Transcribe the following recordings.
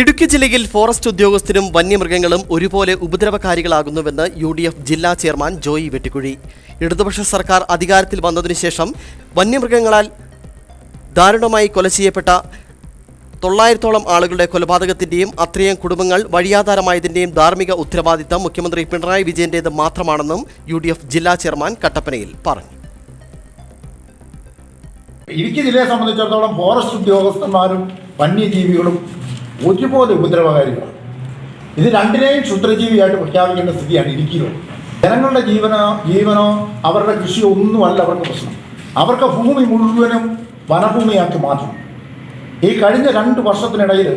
ഇടുക്കി ജില്ലയിൽ ഫോറസ്റ്റ് ഉദ്യോഗസ്ഥരും വന്യമൃഗങ്ങളും ഒരുപോലെ ഉപദ്രവകാരികളാകുന്നുവെന്ന് യു ഡി എഫ് ജില്ലാ ചെയർമാൻ ജോയി വെട്ടിക്കുഴി. ഇടതുപക്ഷ സർക്കാർ അധികാരത്തിൽ വന്നതിനു ശേഷം വന്യമൃഗങ്ങളാൽ ദാരുണമായി കൊല ചെയ്യപ്പെട്ട തൊള്ളായിരത്തോളം ആളുകളുടെ കൊലപാതകത്തിന്റെയും അത്രയും കുടുംബങ്ങൾ വഴിയാധാരമായതിന്റെയും ധാർമ്മിക ഉത്തരവാദിത്തം മുഖ്യമന്ത്രി പിണറായി വിജയന്റേത് മാത്രമാണെന്നും യു ജില്ലാ ചെയർമാൻ കട്ടപ്പനയിൽ പറഞ്ഞു. ഇടുക്കി ജില്ലയെ സംബന്ധിച്ചിടത്തോളം ഫോറസ്റ്റ് ഉദ്യോഗസ്ഥന്മാരും വന്യജീവികളും ഒരുപോലെ ഉപദ്രവകാരികളാണ്. ഇത് രണ്ടിനെയും ക്ഷുദ്രജീവിയായിട്ട് പ്രഖ്യാപിക്കേണ്ട സ്ഥിതിയാണ് ഇടുക്കിയിലുള്ളത്. ജനങ്ങളുടെ ജീവനോ ജീവനോ അവരുടെ കൃഷിയോ ഒന്നുമല്ല അവർക്ക് പ്രശ്നം. അവർക്ക് ഭൂമി മുഴുവനും വനഭൂമിയാക്കി മാറ്റും. ഈ കഴിഞ്ഞ രണ്ട് വർഷത്തിനിടയിൽ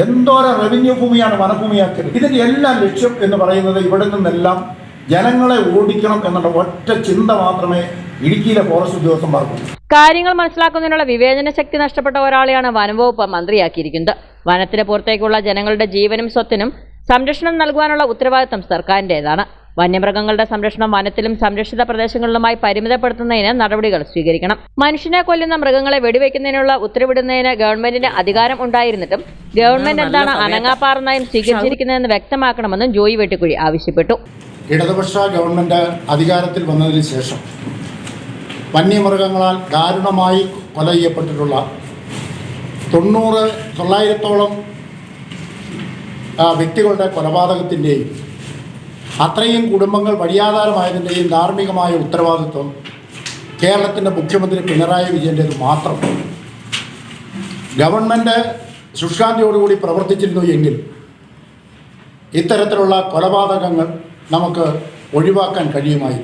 എന്തോരം റവന്യൂ ഭൂമിയാണ് വനഭൂമിയാക്കിയത്. ഇതിന്റെ എല്ലാം ലക്ഷ്യം എന്ന് പറയുന്നത് ഇവിടെ നിന്നെല്ലാം ജനങ്ങളെ ഓടിക്കണം എന്നുള്ള ഒറ്റ ചിന്ത മാത്രമേ ഇടുക്കിയിലെ ഫോറസ്റ്റ് ഉദ്യോഗസ്ഥന്മാർക്കുള്ളൂ കാര്യങ്ങൾ മനസ്സിലാക്കുന്നതിനുള്ള വിവേചന ശക്തി നഷ്ടപ്പെട്ട ഒരാളെയാണ് വനംവകുപ്പ് മന്ത്രിയാക്കിയിരിക്കുന്നത്. വനത്തിന് പുറത്തേക്കുള്ള ജനങ്ങളുടെ ജീവനും സ്വത്തിനും സംരക്ഷണം നൽകുവാനുള്ള ഉത്തരവാദിത്തം സർക്കാരിന്റെതാണ് വന്യമൃഗങ്ങളുടെ സംരക്ഷണം വനത്തിലും സംരക്ഷിത പ്രദേശങ്ങളിലുമായി പരിമിതപ്പെടുത്തുന്നതിന് നടപടികൾ സ്വീകരിക്കണം. മനുഷ്യനെ കൊല്ലുന്ന മൃഗങ്ങളെ വെടിവെക്കുന്നതിനുള്ള ഉത്തരവിടുന്നതിന് ഗവൺമെന്റിന് അധികാരം ഉണ്ടായിരുന്നിട്ടും ഗവൺമെന്റ് എന്താണ് അനങ്ങാപ്പാറ നയം സ്വീകരിച്ചിരിക്കുന്നതെന്ന് വ്യക്തമാക്കണമെന്നും ജോയി വെട്ടിക്കുഴി ആവശ്യപ്പെട്ടു. ഇടതുപക്ഷ ഗവൺമെന്റ് അധികാരത്തിൽ വന്നതിന് ശേഷം വന്യമൃഗങ്ങളാൽ ദാരുണമായി കൊല ചെയ്യപ്പെട്ടിട്ടുള്ള തൊണ്ണൂറ് തൊള്ളായിരത്തോളം വ്യക്തികളുടെ കൊലപാതകത്തിന്റെയും അത്രയും കുടുംബങ്ങൾ വഴിയാധാരമായതിന്റെയും ധാർമ്മികമായ ഉത്തരവാദിത്വം കേരളത്തിന്റെ മുഖ്യമന്ത്രി പിണറായി വിജയന്റേത് മാത്രം. ഗവൺമെന്റ് ശുഷ്കാന്തിയോടുകൂടി പ്രവർത്തിച്ചിരുന്നു എങ്കിൽ ഇത്തരത്തിലുള്ള കൊലപാതകങ്ങൾ നമുക്ക് ഒഴിവാക്കാൻ കഴിയുമായി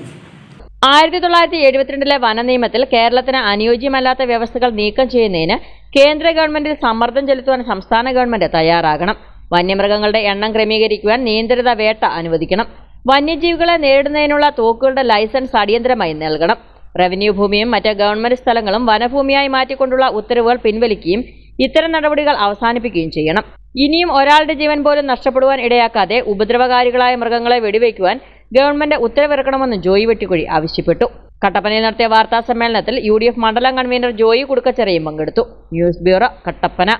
ആയിരത്തി തൊള്ളായിരത്തി എഴുപത്തിരണ്ടിലെ വനനിയമത്തിൽ കേരളത്തിന് അനുയോജ്യമല്ലാത്ത വ്യവസ്ഥകൾ നീക്കം ചെയ്യുന്നതിന് കേന്ദ്ര ഗവൺമെന്റിൽ സമ്മർദ്ദം ചെലുത്തുവാൻ സംസ്ഥാന ഗവൺമെന്റ് തയ്യാറാകണം. വന്യമൃഗങ്ങളുടെ എണ്ണം ക്രമീകരിക്കുവാൻ നിയന്ത്രിത വേട്ട അനുവദിക്കണം. വന്യജീവികളെ നേരിടുന്നതിനുള്ള തോക്കുകളുടെ ലൈസൻസ് അടിയന്തരമായി നൽകണം. റവന്യൂ ഭൂമിയും മറ്റ് ഗവൺമെന്റ് സ്ഥലങ്ങളും വനഭൂമിയായി മാറ്റിക്കൊണ്ടുള്ള ഉത്തരവുകൾ പിൻവലിക്കുകയും ഇത്തരം നടപടികൾ അവസാനിപ്പിക്കുകയും ചെയ്യണം. ഇനിയും ഒരാളുടെ ജീവൻ പോലും നഷ്ടപ്പെടുവാൻ ഇടയാക്കാതെ ഉപദ്രവകാരികളായ മൃഗങ്ങളെ വെടിവെക്കുവാൻ ഗവൺമെന്റ് ഉത്തരവിറക്കണമെന്ന് ജോയി വെട്ടിക്കുഴി ആവശ്യപ്പെട്ടു. കട്ടപ്പനയിൽ നടത്തിയ വാർത്താ സമ്മേളനത്തിൽ യു മണ്ഡലം കൺവീനർ ജോയി കുടുക്കച്ചെറിയും പങ്കെടുത്തു. News bureau Kattappana.